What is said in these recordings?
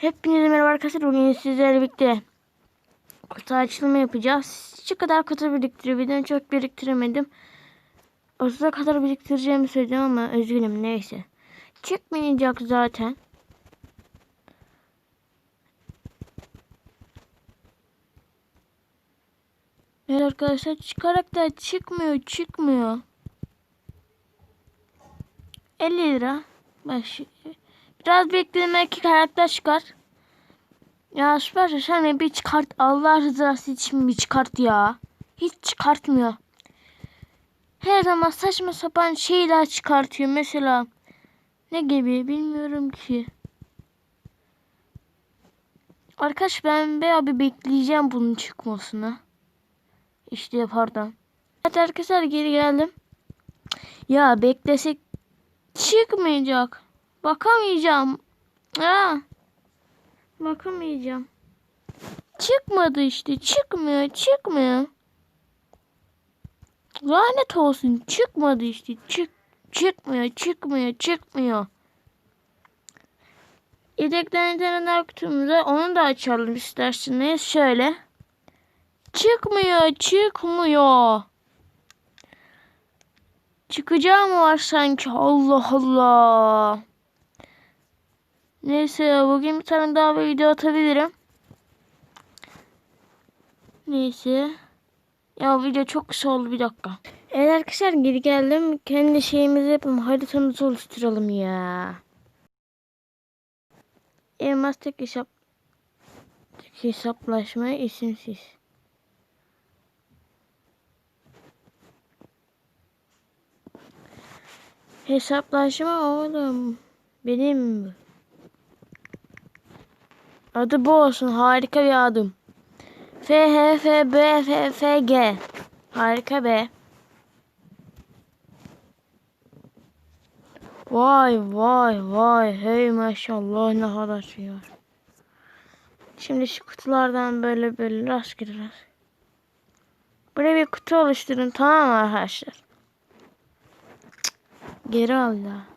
Hepinize merhaba arkadaşlar. Bugün sizlerle birlikte kutu açılımı yapacağız. Şu kadar kutu biriktirebildim. Çok biriktiremedim. 30'a kadar biriktireceğimi söyledim ama üzgünüm. Neyse. Çıkmayacak zaten. Evet arkadaşlar çıkarak da çıkmıyor çıkmıyor. 50 lira. Bak şu- Biraz bekledim belki karakter çıkar. Ya süper sen bir çıkart. Allah rızası için bir çıkart ya. Hiç çıkartmıyor. Her zaman saçma sapan şeyler çıkartıyor. Mesela ne gibi bilmiyorum ki. Arkadaş ben bir abi bekleyeceğim bunun çıkmasını. İşte pardon. Evet arkadaşlar geri geldim. Ya beklesek çıkmayacak. Bakamayacağım. Ha. Bakamayacağım. Çıkmadı işte. Çıkmıyor. Çıkmıyor. Lanet olsun. Çıkmadı işte. Çık çıkmıyor. Çıkmıyor. Çıkmıyor. Yedeklenenler kutumuza onu da açalım isterseniz. Şöyle. Çıkmıyor. Çıkmıyor. Çıkacağı mı var sanki? Allah Allah. Neyse bugün bir tane daha bir video atabilirim. Neyse. Ya video çok kısa oldu bir dakika. Evet arkadaşlar geri geldim. Kendi şeyimizi yapalım. Haritamızı oluşturalım ya. Elmas tek hesap tek hesaplaşma isimsiz. Hesaplaşma oğlum. Benim Adı bu olsun. Harika bir adım. F H F B F F G. Harika be. Vay vay vay. Hey maşallah ne kadar şey var. Şimdi şu kutulardan böyle böyle rastgele rast. Buraya bir kutu oluşturun tamam mı arkadaşlar? Geri al ya.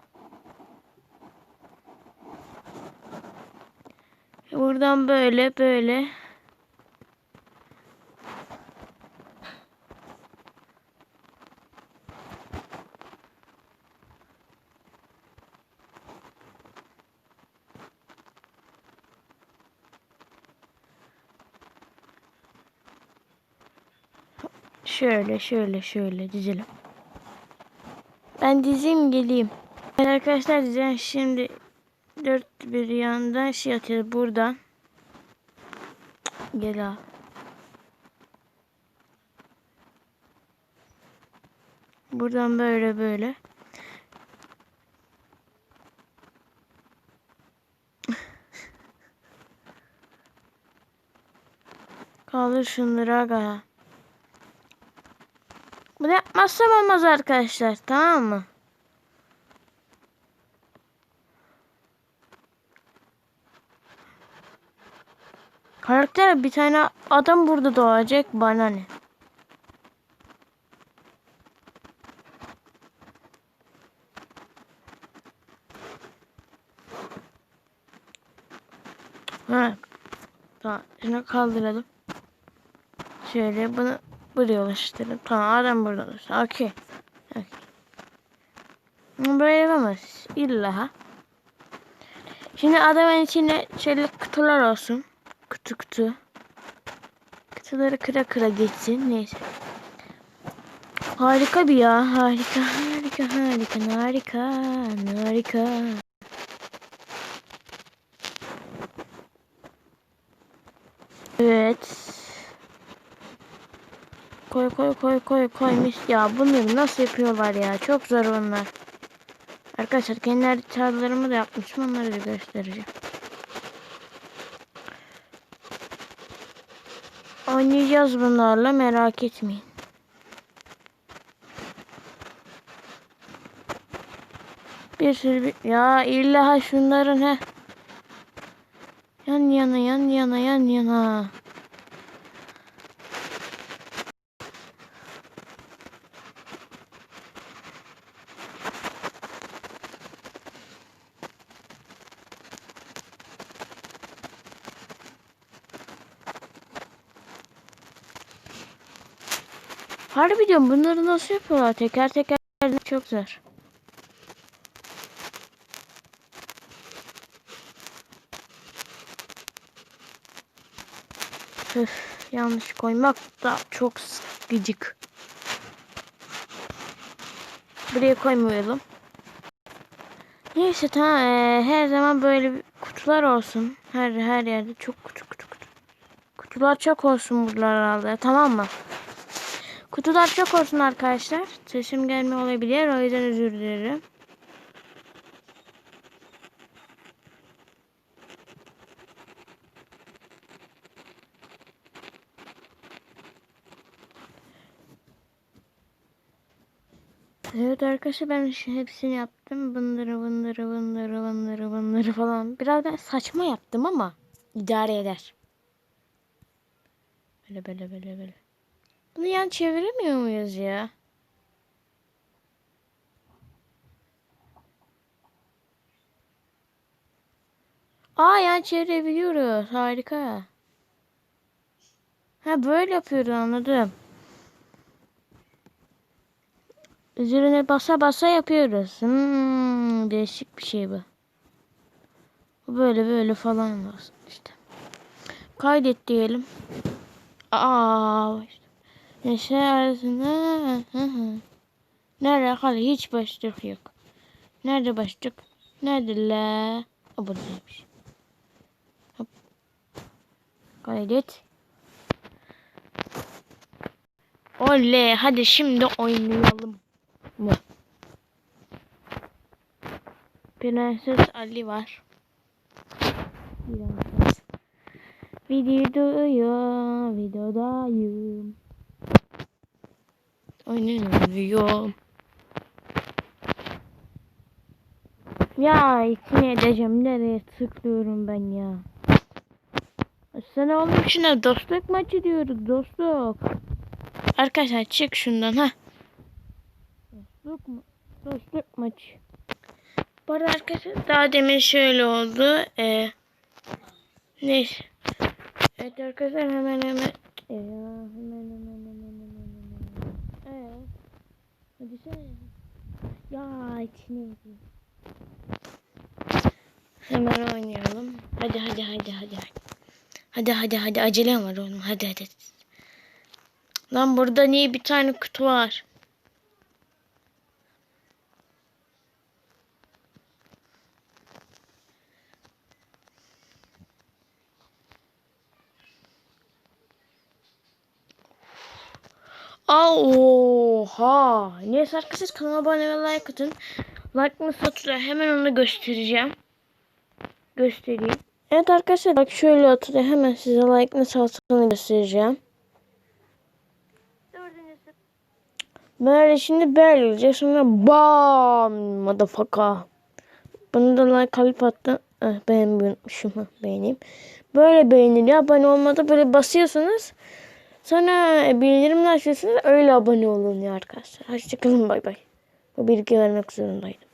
Buradan böyle böyle. Şöyle şöyle şöyle dizelim. Ben dizeyim geleyim. Arkadaşlar dizeceğim şimdi dört bir yandan şey atıyoruz buradan. Gel abi. Buradan böyle böyle. Kaldır şunları aga. Bunu yapmazsam olmaz arkadaşlar. Tamam mı? Karakter bir tane adam burada doğacak. Bana ne? Ha. Tamam. Şunu kaldıralım. Şöyle bunu buraya ulaştıralım. Tamam adam burada dursun. Okey. Okey. Böyle yapamaz. İlla. Şimdi adamın içine şöyle kutular olsun. Kutu kutu. Kutuları kıra kıra geçsin. Neyse. Harika bir ya. Harika, harika, harika, harika, harika. Evet. Koy koy koy koy koy mis. Ya bunları nasıl yapıyorlar ya? Çok zor onlar. Arkadaşlar kendi haritalarımı da yapmışım. Onları da göstereceğim. Oynayacağız bunlarla merak etmeyin. Bir sürü bir... Ya illa şunların he. Yan yana yan yana yan yana. Harbi diyorum bunları nasıl yapıyorlar? Teker teker çok zor. Öf, yanlış koymak da çok gıcık. Buraya koymayalım. Neyse tamam eee, her zaman böyle kutular olsun. Her her yerde çok kutu kutu kutu. Kutular çok olsun buralarda tamam mı? Kutular çok olsun arkadaşlar. Sesim gelme olabilir o yüzden özür dilerim. Evet arkadaşlar ben hepsini yaptım. Bunları bunları bunları bunları bunları falan. Biraz ben saçma yaptım ama idare eder. Böyle böyle böyle böyle. Bunu yan çeviremiyor muyuz ya? Aa yan çevirebiliyoruz. Harika. Ha böyle yapıyoruz anladım. Üzerine basa basa yapıyoruz. Hmm, değişik bir şey bu. Böyle böyle falan var işte. Kaydet diyelim. Aa Neşe arasında. Nerede kaldı? Hiç başlık yok. Nerede başlık? Nerede la? O buradaymış. Hop. Kaydet. Oley hadi şimdi oynayalım mı? Prenses Ali var. Prenses. Oynanıyorum. Ya içine edeceğim. Nereye tıklıyorum ben ya? Sana onun içine dostluk maçı diyoruz. Dostluk. Arkadaşlar çık şundan ha. Dostluk mu? Dostluk maçı. Bu arada arkadaşlar daha demin şöyle oldu. Ee, neyse. Evet arkadaşlar hemen hemen. Hemen hemen hemen hemen. Ya içine edeyim. Hemen oynayalım. Hadi hadi hadi hadi. Hadi hadi hadi acelem var oğlum. Hadi hadi. Lan burada niye bir tane kutu var? Aa, Oha. Neyse arkadaşlar kanala abone ve like atın. Like nasıl atılıyor hemen onu göstereceğim. Göstereyim. Evet arkadaşlar bak şöyle atılıyor. Hemen size like nasıl atıldığını göstereceğim. Böyle şimdi böyle olacak. Sonra bam motherfucker. Bunu da like alıp attım. Eh, beğenmeyi unutmuşum. Beğeneyim. Böyle beğeniliyor. Abone olmadı böyle basıyorsunuz. Sonra bildirimler açıyorsunuz. Öyle abone olun ya arkadaşlar. Hoşçakalın bay bay. Bu bilgi vermek zorundaydım.